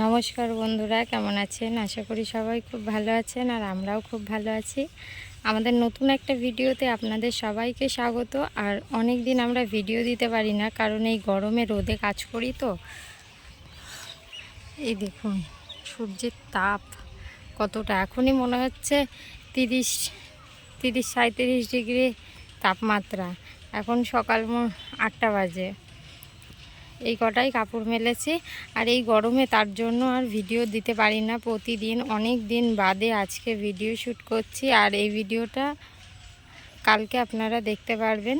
নমস্কার বন্ধুরা, কেমন আছেন? আশা করি সবাই খুব ভালো আছেন আর আমরাও খুব ভালো আছি। আমাদের নতুন একটা ভিডিওতে আপনাদের সবাইকে স্বাগত। আর অনেক দিন আমরা ভিডিও দিতে পারি না, কারণ এই গরমে রোদে কাজ করি তো। এই দেখুন, সূর্যের তাপ কতটা। এখনই মনে হচ্ছে তিরিশ তিরিশ সাঁত্রিশ ডিগ্রি তাপমাত্রা। এখন সকাল আটটা বাজে। এই কটাই কাপড় মেলেছি। আর এই গরমে তার জন্য আর ভিডিও দিতে পারি না। প্রতিদিন, অনেক দিন বাদে আজকে ভিডিও শ্যুট করছি। আর এই ভিডিওটা কালকে আপনারা দেখতে পারবেন।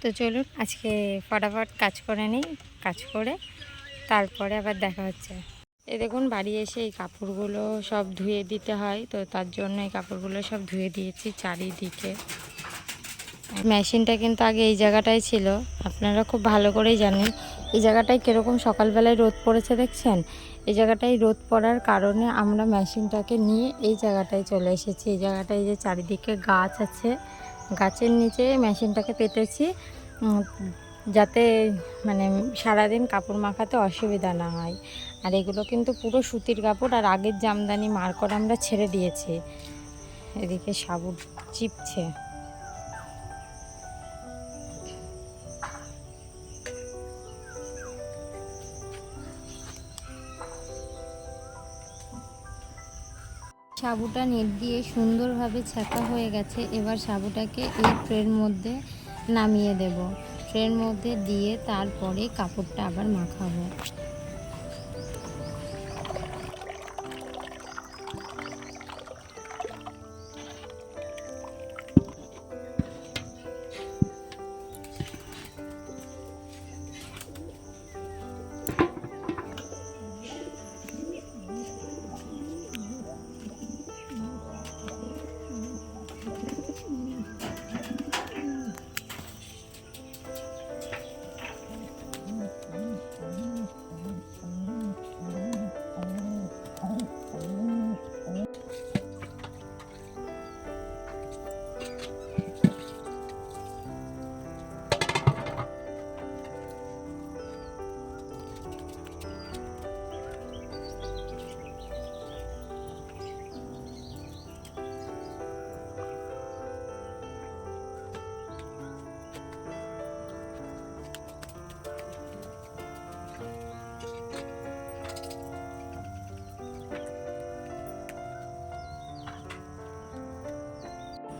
তো চলুন, আজকে ফটাফট কাজ করে নিই, কাজ করে তারপরে আবার দেখা হচ্ছে। এ দেখুন, বাড়ি এসে এই কাপড়গুলো সব ধুয়ে দিতে হয়। তো তার জন্য এই কাপড়গুলো সব ধুয়ে দিয়েছি চারিদিকে। মেশিনটা কিন্তু আগে এই জায়গাটায় ছিল। আপনারা খুব ভালো করেই জানেন। এই জায়গাটায় কীরকম সকালবেলায় রোদ পড়েছে দেখছেন? এই জায়গাটায় রোদ পড়ার কারণে আমরা মেশিনটাকে নিয়ে এই জায়গাটায় চলে এসেছি। এই জায়গাটায় যে চারিদিকে গাছ আছে, গাছের নিচে মেশিনটাকে পেতেছি। যাতে মানে সারাদিন কাপড় মাখাতে অসুবিধা না হয়। আর এগুলো কিন্তু পুরো সুতির কাপড় আর আগের জামদানি মার করে আমরা ছেড়ে দিয়েছি। এদিকে সাবু চিপছে। সাবুটা নেট দিয়ে সুন্দরভাবে ছেঁকা হয়ে গেছে, এবার সাবুটাকে এই ট্রের মধ্যে নামিয়ে দেব। ট্রের মধ্যে দিয়ে তারপরে কাপড়টা আবার মাখাবো।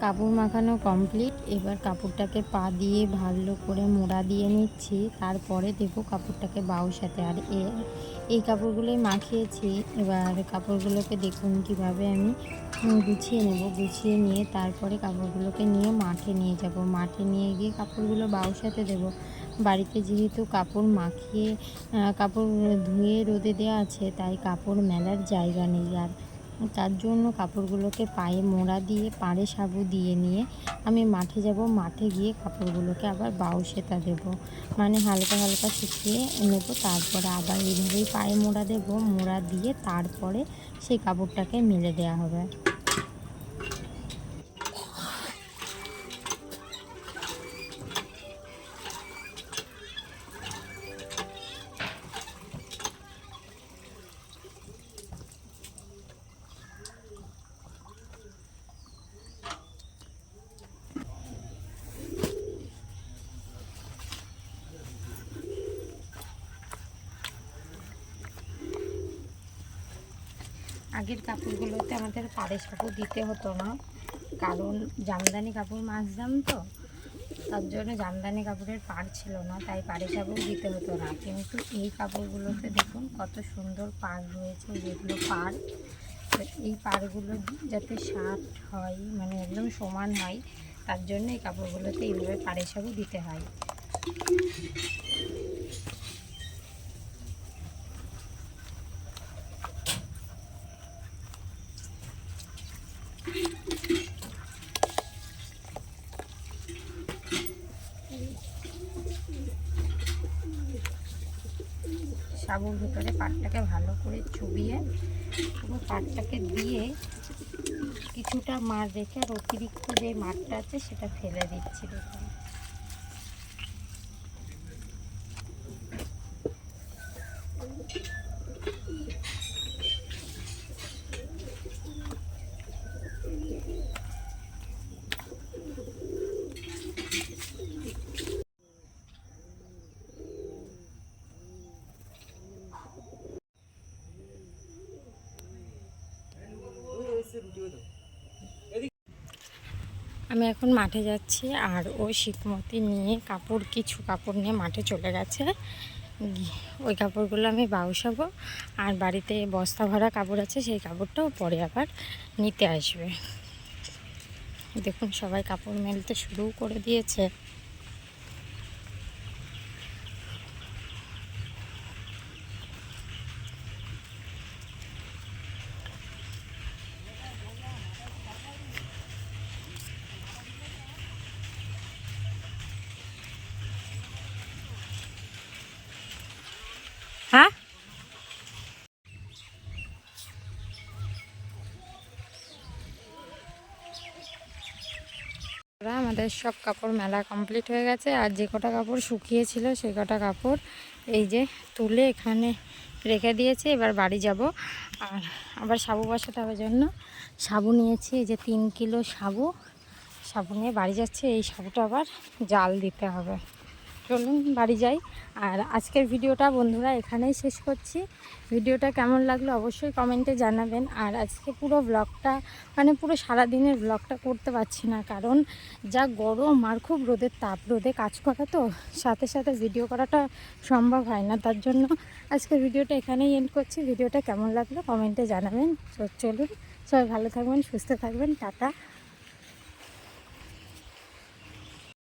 কাপড় মাখানো কমপ্লিট এবার কাপড়টাকে পা দিয়ে ভালো করে মোড়া দিয়ে নিচ্ছি। তারপরে দেবো কাপড়টাকে বাউসাতে আর এ, এই কাপড়গুলোই মাখিয়েছি। এবার কাপড়গুলোকে দেখুন কীভাবে আমি গুছিয়ে নেব। গুছিয়ে নিয়ে তারপরে কাপড়গুলোকে নিয়ে মাঠে নিয়ে যাব। মাঠে নিয়ে গিয়ে কাপড়গুলো বাউ সাথে দেবো। বাড়িতে যেহেতু কাপড় মাখিয়ে কাপড় ধুয়ে রোদে দেওয়া আছে, তাই কাপড় মেলার জায়গা নেই। আর তার জন্য কাপড়গুলোকে পায়ে মোড়া দিয়ে, পাড়ে সাবু দিয়ে নিয়ে আমি মাঠে যাব। মাঠে গিয়ে কাপড়গুলোকে আবার বাউ সেতা দেবো। মানে হালকা হালকা শুকিয়ে নেব। তারপরে আবার এইভাবেই পায়ে মোড়া দেবো। মোড়া দিয়ে তারপরে সেই কাপড়টাকে মেলে দেওয়া হবে। আগের কাপড়গুলোতে আমাদের পাড়ে সাবু দিতে হতো না। কারণ জামদানি কাপড় মাজতাম তো। তার জন্য জামদানি কাপড়ের পাড় ছিল না, তাই পাড়ে সাবু দিতে হতো না। কিন্তু এই কাপড়গুলোতে দেখুন কত সুন্দর পাড় রয়েছে যেগুলো পাড়। এই পাড়গুলো যাতে শার্ট হয় মানে একদম সমান হয়, তার জন্য এই কাপড়গুলোতে এইভাবে পাড়ে সাবু দিতে হয়। সাবুর ভিতরে পাটটাকে ভালো করে চুবিয়ে পুরো পাটটাকে দিয়ে কিছুটা মার রেখে আর অতিরিক্ত যে মাঠটা আছে সেটা ফেলে দিচ্ছি। দেখুন আমি এখন মাঠে যাচ্ছি আর ও শিকমতি নিয়ে কাপড়, কিছু কাপড় নিয়ে মাঠে চলে গেছে। ওই কাপড়গুলো আমি বাউসাবো আর বাড়িতে বস্তা ভরা কাপড় আছে, সেই কাপড়টাও পরে আবার নিতে আসবে। দেখুন সবাই কাপড় মেলতে শুরু করে দিয়েছে হ্যাঁ ওরা আমাদের সব কাপড় মেলা কমপ্লিট হয়ে গেছে। আর যে কটা কাপড় শুকিয়েছিল, সেই কটা কাপড় এই যে তুলে এখানে রেখে দিয়েছে, এবার বাড়ি যাব। আর আবার সাবু বসাতে হবে জন্য সাবু নিয়েছি, এই যে তিন কিলো সাবু। সাবু নিয়ে বাড়ি যাচ্ছে, এই সাবুটা আবার জাল দিতে হবে। চলুন বাড়ি যাই। আর আজকের ভিডিওটা বন্ধুরা এখানেই শেষ করছি। ভিডিওটা কেমন লাগল অবশ্যই কমেন্টে জানাবেন। আর আজকে পুরো ব্লগটা মানে পুরো সারা দিনের ব্লগটা করতে পারছি না। কারণ যা গরম আর খুব রোদের তাপ, রোদে কাজ করা তো সাথে সাথে ভিডিও করাটা সম্ভব হয় না। তার জন্য আজকের ভিডিওটা এখানেই এন্ড করছি। ভিডিওটা কেমন লাগল কমেন্টে জানাবেন। চলুন সবাই ভালো থাকবেন, সুস্থ থাকবেন। টাটা।